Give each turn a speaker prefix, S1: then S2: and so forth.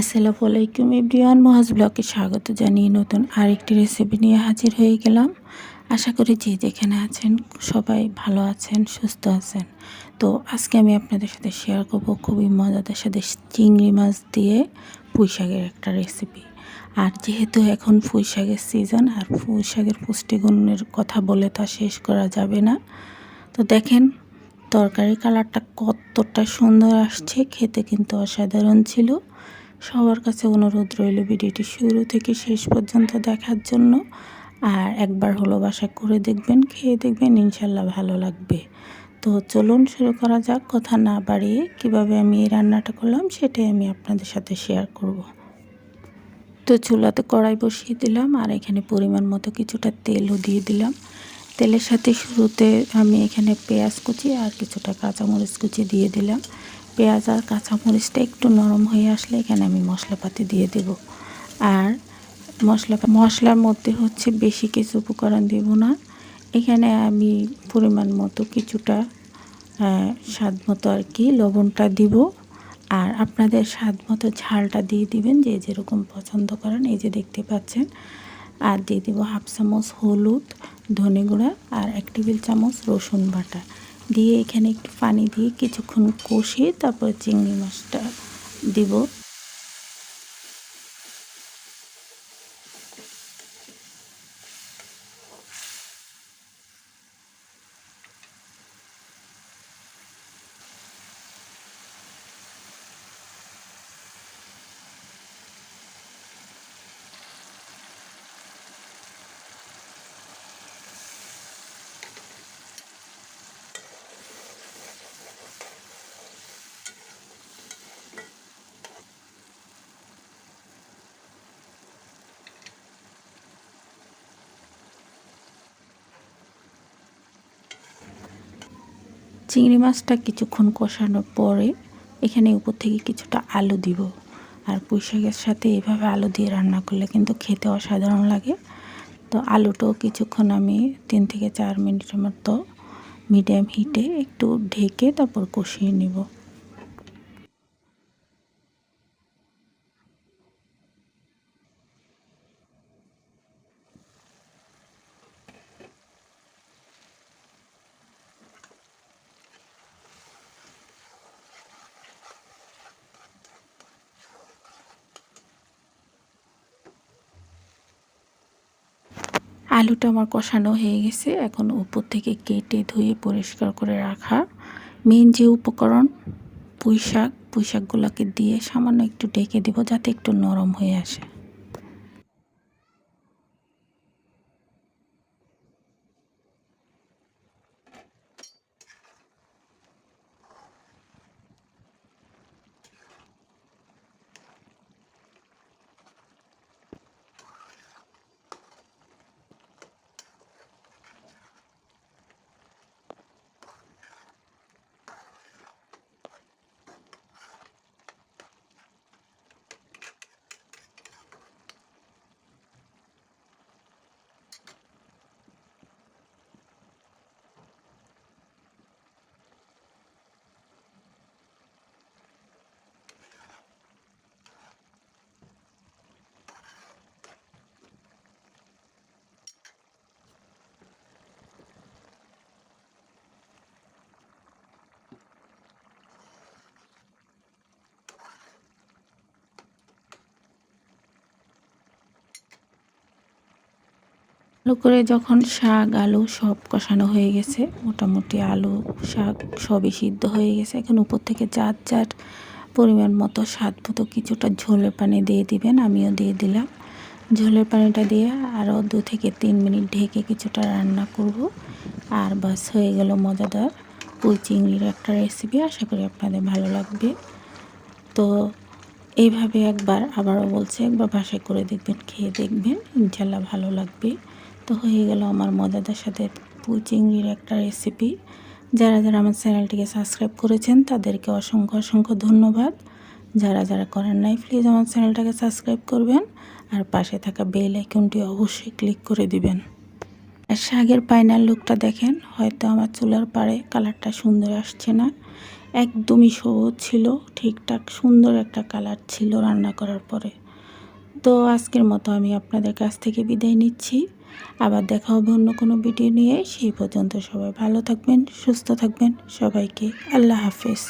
S1: আসসালামু আলাইকুম এভরিওয়ান, মহাজ ব্লগে স্বাগত জানিয়ে নতুন আরেকটি রেসিপি নিয়ে হাজির হয়ে গেলাম। আশা করি যে যেখানে আছেন সবাই ভালো আছেন, সুস্থ আছেন। তো আজকে আমি আপনাদের সাথে শেয়ার করব খুবই মজাদার সাথে চিংড়ি মাছ দিয়ে পুঁই শাকের একটা রেসিপি আর যেহেতু এখন পুঁই শাকের সিজন আর পুঁই শাকের পুষ্টিগুণের কথা বলে তা শেষ করা যাবে না। তো দেখেন তরকারি কালারটা কতটা সুন্দর আসছে, খেতে কিন্তু অসাধারণ ছিল। সবার কাছে অনুরোধ রইল ভিডিওটি শুরু থেকে শেষ পর্যন্ত দেখার জন্য। আর একবার হলো বাসা করে দেখবেন, খেয়ে দেখবেন ইনশাল্লাহ ভালো লাগবে। তো চলুন শুরু করা যাক। কথা না বাড়িয়ে কীভাবে আমি এই রান্নাটা করলাম সেটাই আমি আপনাদের সাথে শেয়ার করব। তো চুলাতে কড়াই বসিয়ে দিলাম আর এখানে পরিমাণ মতো কিছুটা তেলও দিয়ে দিলাম। তেলের সাথে শুরুতে আমি এখানে পেঁয়াজ কুচি আর কিছুটা কাঁচামরিচ কুচি দিয়ে দিলাম। পেঁয়াজ আর কাঁচামরিচটা একটু নরম হয়ে আসলে এখানে আমি মশলাপাতি দিয়ে দেব। আর মশলা, মশলার মধ্যে হচ্ছে বেশি কিছু উপকরণ দেব না। এখানে আমি পরিমাণ মতো কিছুটা স্বাদ মতো আর কি লবণটা দিব। আর আপনাদের স্বাদ মতো ঝালটা দিয়ে দিবেন যে যেরকম পছন্দ করেন। এই যে দেখতে পাচ্ছেন। আর দিয়ে দিব হাফ চামচ হলুদ, ধনে গুঁড়া আর এক টেবিল চামচ রসুন বাটা। দিয়ে এখানে একটু পানি দিয়ে কিছুক্ষণ কষিয়ে তারপরে চিংড়ি মাছটা দিব। চিংড়ি মাছটা কিছুক্ষণ কষানোর পরে এখানে উপর থেকে কিছুটা আলু দিব। আর পুঁই শাকের সাথে এভাবে আলু দিয়ে রান্না করলে কিন্তু খেতে অসাধারণ লাগে। তো আলুটাও কিছুক্ষণ আমি তিন থেকে চার মিনিটের মতো মিডিয়াম হিটে একটু ঢেকে তারপর কষিয়ে নিব। আলুটা আমার কষানো হয়ে গেছে। এখন উপর থেকে কেটে ধুয়ে পরিষ্কার করে রাখা। মেন যে উপকরণ পুঁই শাক পুঁই শাকগুলোকে দিয়ে সামান্য একটু ডেকে দেবো যাতে একটু নরম হয়ে আসে। ভালো করে যখন শাক, আলু সব কষানো হয়ে গেছে, মোটামুটি আলু, শাক সবই সিদ্ধ হয়ে গেছে। এখন উপর থেকে চার চার পরিমাণ মতো স্বাদ মতো কিছুটা ঝোলের পানি দিয়ে দিবেন, আমিও দিয়ে দিলাম। ঝোলের পানিটা দিয়ে আরও দু থেকে তিন মিনিট ঢেকে কিছুটা রান্না করব। আর বাস, হয়ে গেল মজাদার পুঁই চিংড়ির একটা রেসিপি আশা করি আপনাদের ভালো লাগবে। তো এইভাবে একবার আবারও বলছে, একবার বাসায় করে দেখবেন, খেয়ে দেখবেন, ইনশাল্লাহ ভালো লাগবে। তো হয়ে গেল আমার মজাদার সাথে পুঁই চিংড়ির একটা রেসিপি যারা যারা আমার চ্যানেলটিকে সাবস্ক্রাইব করেছেন, তাদেরকে অসংখ্য অসংখ্য ধন্যবাদ। যারা যারা করেন নাই প্লিজ আমার চ্যানেলটাকে সাবস্ক্রাইব করবেন আর পাশে থাকা বেল আইকনটি অবশ্যই ক্লিক করে দিবেন। আর শাকের পাইনার লুকটা দেখেন, হয়তো আমার চুলার পাড়ে কালারটা সুন্দর আসছে না। একদমই সহজ ছিল, ঠিকঠাক সুন্দর একটা কালার ছিল রান্না করার পরে। তো আজকের মতো আমি আপনাদের কাছ থেকে বিদায় নিচ্ছি। আবার দেখা হবে অন্য কোনো ভিডিও নিয়ে। সেই পর্যন্ত সবাই ভালো থাকবেন, সুস্থ থাকবেন। সবাইকে আল্লাহ হাফেজ।